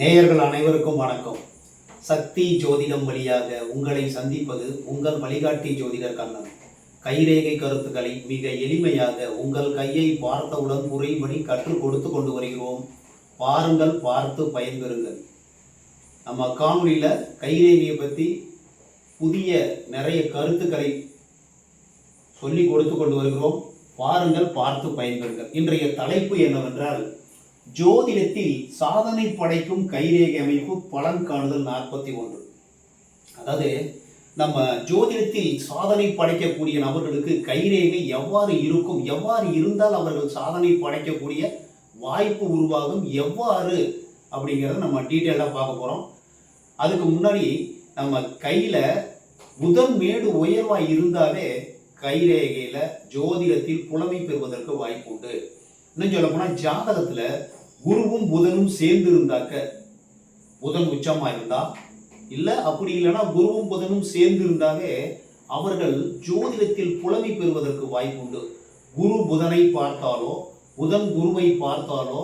நேயர்கள் அனைவருக்கும் வணக்கம். சக்தி ஜோதிடம் வழியாக உங்களை சந்திப்பது உங்கள் வழிகாட்டி ஜோதிடர் கண்ணன். கைரேகை கருத்துக்களை மிக எளிமையாக உங்கள் கையை பார்த்தவுடன் புரியும்படி கற்றுக் கொடுத்து கொண்டு வருகிறோம். பாருங்கள் பார்த்து பயன்பெறுங்கள். நம்ம காணொலியில் கைரேகையை பற்றி புதிய நிறைய கருத்துக்களை சொல்லி கொடுத்து கொண்டு வருகிறோம். பாருங்கள் பார்த்து பயன்பெறுங்கள். இன்றைய தலைப்பு என்னவென்றால் ஜோதிடத்தில் சாதனை படைக்கும் கைரேகை அமைப்பு பலன் காணுதல் நாற்பத்தி ஒன்று. அதாவது நம்ம ஜோதிடத்தில் சாதனை படைக்கக்கூடிய நபர்களுக்கு கைரேகை எவ்வாறு இருக்கும் எவ்வாறு இருந்தால் அவர்கள் சாதனை படைக்கக்கூடிய வாய்ப்பு உருவாகும் எவ்வாறு அப்படிங்கிறத நம்ம டீட்டெயிலாக பார்க்க போகிறோம் அதுக்கு முன்னாடி நம்ம கையில் புதன் மேடு உயர்வாக இருந்தாலே கைரேகையில் ஜோதிடத்தில் புலமை பெறுவதற்கு வாய்ப்பு உண்டு. இன்னும் சொல்ல போனால் ஜாதகத்தில் குருவும் புதனும் சேர்ந்து இருந்தாக்க புதன் உச்சமாக இருந்தா இல்லை அப்படி இல்லைன்னா குருவும் புதனும் சேர்ந்து இருந்தாலே அவர்கள் ஜோதிடத்தில் புலமை பெறுவதற்கு வாய்ப்பு உண்டு குரு புதனை பார்த்தாலோ புதன் குருவை பார்த்தாலோ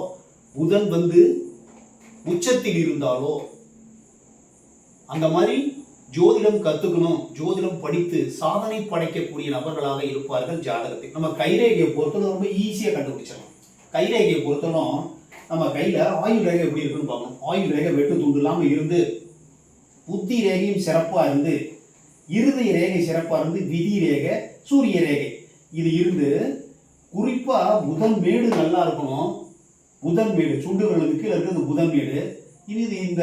புதன் வந்து உச்சத்தில் இருந்தாலோ அந்த மாதிரி ஜோதிடம் கத்துக்கணும் ஜோதிடம் படித்து சாதனை படைக்கக்கூடிய நபர்களாக இருப்பார்கள் ஜாதகத்தில். நம்ம கைரேகையை பொறுத்தவரை ரொம்ப ஈஸியாக கண்டுபிடிச்சிடலாம். கைரேகையை பொறுத்தவரை நம்ம கையில் ஆயுள் ரேகை எப்படி இருக்குன்னு பார்க்கணும் ஆயுள் ரேகை வெட்டு துண்டு இல்லாமல் இருந்து புத்தி ரேகையும் சிறப்பாக இருந்து இருதய ரேகை சிறப்பாக இருந்து விதி ரேகை சூரிய ரேகை. இது இருந்து குறிப்பாக புதன் மேடு நல்லா இருக்கணும். புதன் மேடு சுண்டு விரலுக்கு கீழே இருக்கிறது புதன் மேடு. இது இது இந்த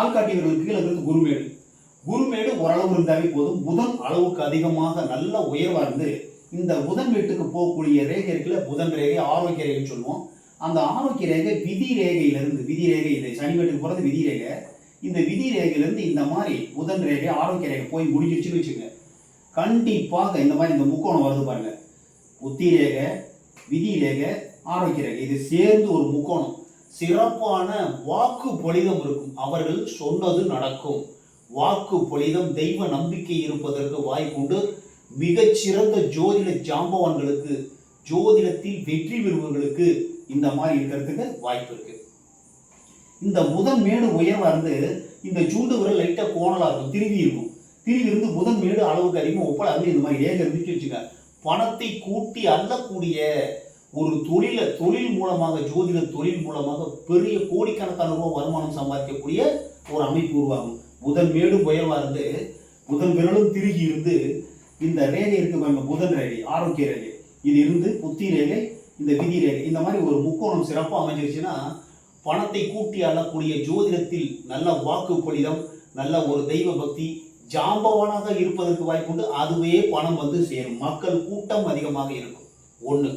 ஆள்காட்டி விரலுக்கு கீழே இருக்கிறது குருமேடு குருமேடு ஓரளவு இருந்தாவே போதும். புதன் அளவுக்கு அதிகமாக நல்ல உயர்வாக இருந்து இந்த புதன் வீட்டுக்கு போகக்கூடிய ரேகை இருக்குல்ல புதன் ரேகை ஆரோக்கிய ரேகைன்னு சொல்லுவோம். அந்த ஆரோக்கிய ரேகை விதி ரேகையிலிருந்து விதி ரேகை இது சனி வீட்டுக்கு போகிறது விதி ரேகை இந்த விதி ரேகையிலிருந்து இந்த மாதிரி புதன் ரேகை ஆரோக்கிய ரேகை போய் முடிஞ்சிருச்சுன்னு வச்சுக்கோங்க. கண்டிப்பாக இந்த மாதிரி இந்த முக்கோணம் வருது பாருங்க. புத்தி ரேகை விதி ரேகை ஆரோக்கிய ரேகை இது சேர்ந்து ஒரு முக்கோணம். சிறப்பான வாக்கு பொலிதம் இருக்கும். அவர்கள் சொன்னது நடக்கும். வாக்கு பொலிதம் தெய்வ நம்பிக்கை இருப்பதற்கு வாய்ப்புண்டு. மிகச்சிறந்த ஜோதிட ஜாம்பவான்களுக்கு ஜோதிடத்தில் வெற்றி பெறுபவர்களுக்கு இந்த மாதிரி இருக்கிறதுக்கு வாய்ப்பு இருக்கு. இந்த முதன் மேடு உயர்வா இருந்து இந்த சூண்டு விரல் லைட்டா கோணலா இருக்கும் திரும்பி இருக்கும். திரும்பி இருந்து முதன் மேடு அளவுக்கு அதிகமாக ஒப்படா இருந்து இந்த மாதிரி ஏக இருந்துச்சு வச்சுக்க. பணத்தை கூட்டி அள்ளக்கூடிய ஒரு தொழில தொழில் மூலமாக ஜோதிட தொழில் மூலமாக பெரிய கோடிக்கணக்கான ரூபாய் வருமானம் சம்பாதிக்கக்கூடிய ஒரு அமைப்பு உருவாகும். புதன் மேடு உயர்வா இருந்து புதன் விரலும் திருகி இருந்து இந்த ரேகை இருக்கு பாருங்க புதன் ரேகை ஆரோக்கிய ரேகை. இது இருந்து புத்தி ரேகை இந்த விதி ரேகை இந்த மாதிரி ஒரு முக்கோணம் சிறப்பாக அமைஞ்சிருச்சுன்னா பணத்தை கூட்டி அள்ளக்கூடிய ஜோதிடத்தில் நல்ல வாக்கு பொலிதம் நல்ல ஒரு தெய்வ பக்தி ஜாம்பவானாக இருப்பதற்கு வாய்ப்புண்டு அதுவே பணம் வந்து சேரும். மக்கள் கூட்டம் அதிகமாக இருக்கும். ஒன்று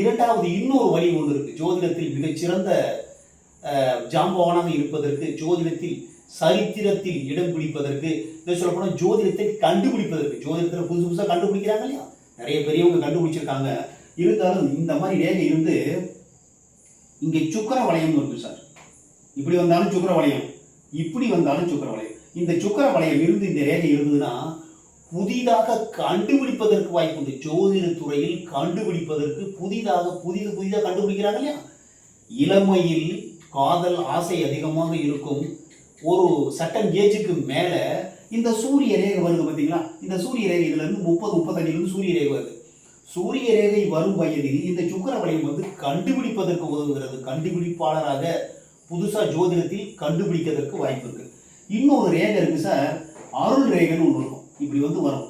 இரண்டாவது இன்னொரு வழி ஒன்று இருக்கு. ஜோதிடத்தில் மிகச்சிறந்த ஜாம்பவானாக இருப்பதற்கு ஜோதிடத்தில் சரித்திரத்தில் இடம் பிடிப்பதற்கு சொல்லப்போனால் சொல்ல போனால் ஜோதிடத்தை கண்டுபிடிப்பதற்கு. ஜோதிடத்தில் புதுசு புதுசாக கண்டுபிடிக்கிறாங்க இல்லையா? நிறைய பெரியவங்க கண்டுபிடிச்சிருக்காங்க. இருந்தாலும் இந்த மாதிரி ரேகை இருந்து இங்கே சுக்கர வளையம் இருக்கு சார். இப்படி வந்தாலும் சுக்கர வளையம் இப்படி வந்தாலும் சுக்கர வளையம் இந்த சுக்கர வளையம் இருந்து இந்த ரேகை இருந்ததுன்னா புதிதாக கண்டுபிடிப்பதற்கு வாய்ப்பு உண்டு. ஜோதிட துறையில் கண்டுபிடிப்பதற்கு புதிதாக புதிது புதிதாக கண்டுபிடிக்கிறாங்க இல்லையா? இளமையில் காதல் ஆசை அதிகமாக இருக்கும். ஒரு சட்டன் ஏஜுக்கு மேலே இந்த சூரிய ரேகை வருது பார்த்தீங்களா? இந்த சூரிய ரேகை இதுல முப்பது முப்பத்தஞ்சிலிருந்து சூரிய ரேகை வருது. சூரிய ரேகை வரும் வயதில் இந்த சுக்கர வளையம் வந்து கண்டுபிடிப்பதற்கு உதவுகிறது. கண்டுபிடிப்பாளராக புதுசாக ஜோதிடத்தில் கண்டுபிடிக்கிறதுக்கு வாய்ப்பு இருக்குது இன்னொரு ரேகை இருக்கு சார். அருள் ரேகைன்னு ஒன்று இருக்கும். இப்படி வந்து வரும்.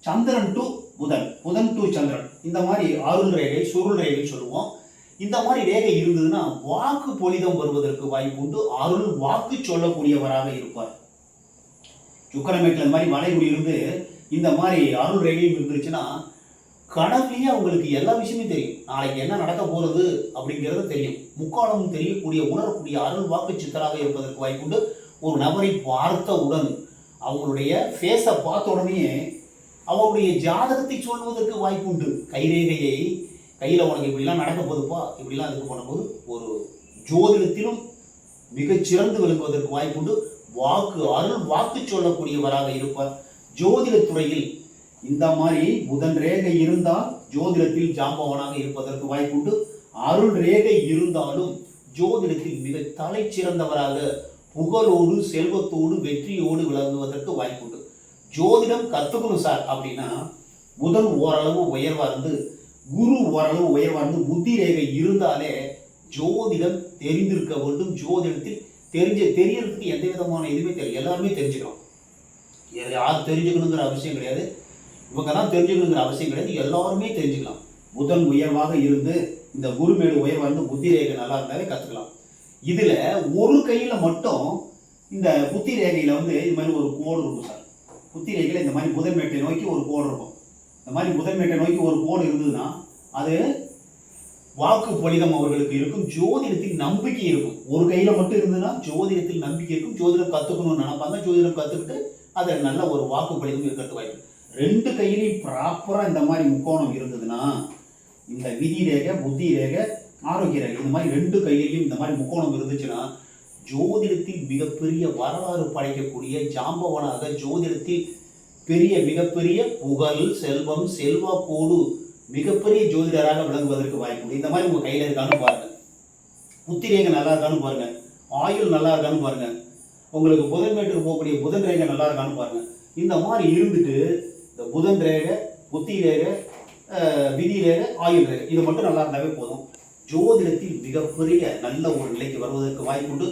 சந்திரன் டு புதன். புதன் டு சந்திரன். இந்த மாதிரி அருள் ரேகை சுருள் ரேகை சொல்லுவோம். இந்த மாதிரி ரேகை இருந்ததுன்னா வாக்கு பொலிதம் வருவதற்கு வாய்ப்பு உண்டு. அருள் வாக்கு சொல்லக்கூடியவராக இருப்பார். சுக்கரமேட்டில் இந்த மாதிரி மலைகுடி இருந்து இந்த மாதிரி அருள் ரேகையும் இருந்துச்சுன்னா கனவுலயே அவங்களுக்கு எல்லா விஷயமும் தெரியும். நாளைக்கு என்ன நடக்க போகிறது அப்படிங்கிறது தெரியும். முக்காலமும் தெரியக்கூடிய உணரக்கூடிய அருள் வாக்கு சித்தராக இருப்பதற்கு வாய்ப்புண்டு. ஒரு நபரை பார்த்தவுடன் அவங்களுடைய ஃபேஸை பார்த்த உடனே அவருடைய ஜாதகத்தை சொல்வதற்கு வாய்ப்புண்டு. கைரேகையை கையில் உனக்கு இப்படிலாம் நடக்க போகுதுப்பா இப்படிலாம் இதுக்கு பண்ணும்போது ஒரு ஜோதிடத்திலும் மிகச்சிறந்து விளங்குவதற்கு வாய்ப்புண்டு. வாக்கு அருள் வாக்கு சொல்லக்கூடியவராக இருப்பார். ஜோதிட துறையில் இந்த மாதிரி புதன் ரேகை இருந்தால் ஜோதிடத்தில் ஜாம்பவனாக இருப்பதற்கு வாய்ப்புண்டு. அருள் ரேகை இருந்தாலும் ஜோதிடத்தில் மிக தலை சிறந்தவராக புகழோடு செல்வத்தோடு வெற்றியோடு விளங்குவதற்கு வாய்ப்புண்டு. ஜோதிடம் கற்றுக்கணும் சார் அப்படின்னா புதன் ஓரளவு உயர்வா இருந்து குரு ஓரளவு உயர்வா இருந்து புத்தி ரேகை இருந்தாலே ஜோதிடம் தெரிந்திருக்க வேண்டும். ஜோதிடத்தில் தெரிஞ்ச தெரியறதுக்கு எந்த விதமான இதுவுமே தெரியும் எல்லாருமே தெரிஞ்சுக்கலாம் யார் தெரிஞ்சுக்கணுங்கிற அவசியம் கிடையாது. இவங்க தான் தெரிஞ்சுக்கணுங்கிற அவசியம் கிடையாது. எல்லாருமே தெரிஞ்சுக்கலாம். புதன் உயர்வாக இருந்து இந்த குருமேடு உயர்வாக இருந்து புத்தி ரேகை நல்லா இருந்தாலே கற்றுக்கலாம் இதில் ஒரு கையில் மட்டும் இந்த புத்தி ரேகையில் வந்து இது மாதிரி ஒரு கோடு இருக்கும் சார். புத்தி ரேகையில் இந்த மாதிரி புதன்மேட்டை நோக்கி ஒரு கோடு இருக்கும். இந்த மாதிரி புதன்மேட்டை நோக்கி ஒரு கோடு இருந்ததுன்னா அது வாக்கு பலிதம் அவர்களுக்கு இருக்கும் ஜோதிடத்தில் நம்பிக்கை இருக்கும். ஒரு கையில மட்டும் இருந்ததுன்னா ஜோதிடத்தில் நம்பிக்கை இருக்கும். ஜோதிடம் கத்துக்கணும்னு நினைப்பாங்க. ஜோதிடம் கத்துக்கிட்டு அதை நல்ல ஒரு வாக்கு பலிதம் இருக்கிறது வாய்ப்பு ரெண்டு கையிலையும் ப்ராப்பரா இந்த மாதிரி முக்கோணம் இருந்ததுன்னா இந்த விதி ரேகை புத்தி ரேகை ஆரோக்கிய ரேகை இந்த மாதிரி ரெண்டு கையிலையும் இந்த மாதிரி முக்கோணம் இருந்துச்சுன்னா ஜோதிடத்தில் மிகப்பெரிய வரலாறு படைக்கக்கூடிய ஜாம்பவனாக ஜோதிடத்தில் பெரிய மிகப்பெரிய புகழ் செல்வம் செல்வாக்கோடு மிகப்பெரிய ஜோதிடராக விளங்குவதற்கு வாய்ப்பு இந்த மாதிரி உங்க கையில இருக்கான்னு பாருங்க. புத்தி ரேகை நல்லா இருக்கான்னு பாருங்க. ஆயுள் நல்லா இருக்கான்னு பாருங்க. உங்களுக்கு புதன் மேட்டுக்கு போகக்கூடிய புதன் ரேகை நல்லா இருக்கான்னு பாருங்க. இந்த மாதிரி இருந்துட்டு இந்த புதன் ரேகை புத்தி ரேகை விதி ரேகை ஆயுள் ரேகை இது மட்டும் நல்லா இருந்தாவே போதும். ஜோதிடத்தில் மிகப்பெரிய நல்ல ஒரு நிலைக்கு வருவதற்கு வாய்ப்புண்டு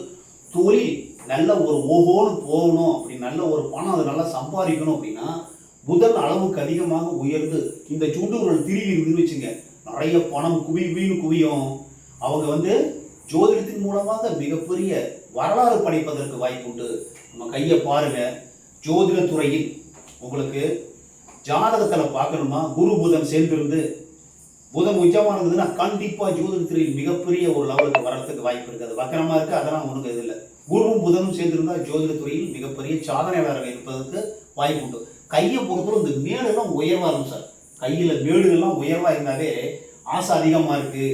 தொழில் நல்ல ஒரு ஓஹோன்னு போகணும் அப்படி நல்ல ஒரு பணம் அதை நல்லா சம்பாதிக்கணும் அப்படின்னா புதன் அளவுக்கு அதிகமாக உயர்ந்து இந்த சுண்டுகள் திரும்பி இருந்துன்னு வச்சுங்க. நிறைய பணம் குவி குவின்னு குவியும். அவங்க வந்து ஜோதிடத்தின் மூலமாக மிகப்பெரிய வரலாறு படைப்பதற்கு வாய்ப்பு உண்டு. நம்ம கையை பாருங்க. ஜோதிடத்துறையில் உங்களுக்கு ஜாதகத்தில் பார்க்கணுமா? குரு புதன் சேர்ந்திருந்து புதன் உச்சமா இருந்ததுன்னா கண்டிப்பாக ஜோதிடத்துறையில் மிகப்பெரிய ஒரு லெவலுக்கு வரத்துக்கு வாய்ப்பு இருக்குது அது வக்கரமா இருக்குது அதெல்லாம் ஒன்றும் இது இல்லை குருவும் புதனும் சேர்ந்திருந்தால் ஜோதிட துறையில் மிகப்பெரிய சாதனையாளர்கள் இருப்பதற்கு வாய்ப்பு உண்டு. கையை பொறுத்தவரை இந்த மேடெல்லாம் உயர்வாக இருக்கும் சார். கையில் மேடுகள்லாம் உயர்வாக இருந்தாலே ஆசை அதிகமாக இருக்குது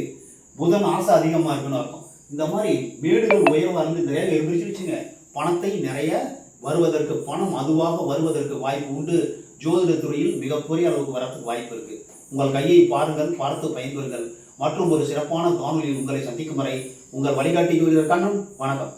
புதன் ஆசை அதிகமாக இருக்குன்னு அர்த்தம். இந்த மாதிரி மேடுகள் உயர்வாக இருந்து நிறைய ரேகை வச்சுங்க பணத்தை நிறைய வருவதற்கு பணம் அதுவாக வருவதற்கு வாய்ப்பு உண்டு. ஜோதிடத்துறையில் மிகப்பெரிய அளவுக்கு வரதுக்கு வாய்ப்பு இருக்குது உங்கள் கையை பாருங்கள் பார்த்து பயன்பெறுங்கள். மற்றும் ஒரு சிறப்பான காணொலியில் உங்களை சந்திக்கும் வரை உங்கள் வழிகாட்டி ஜோதிடர் கண்ணன் வணக்கம்.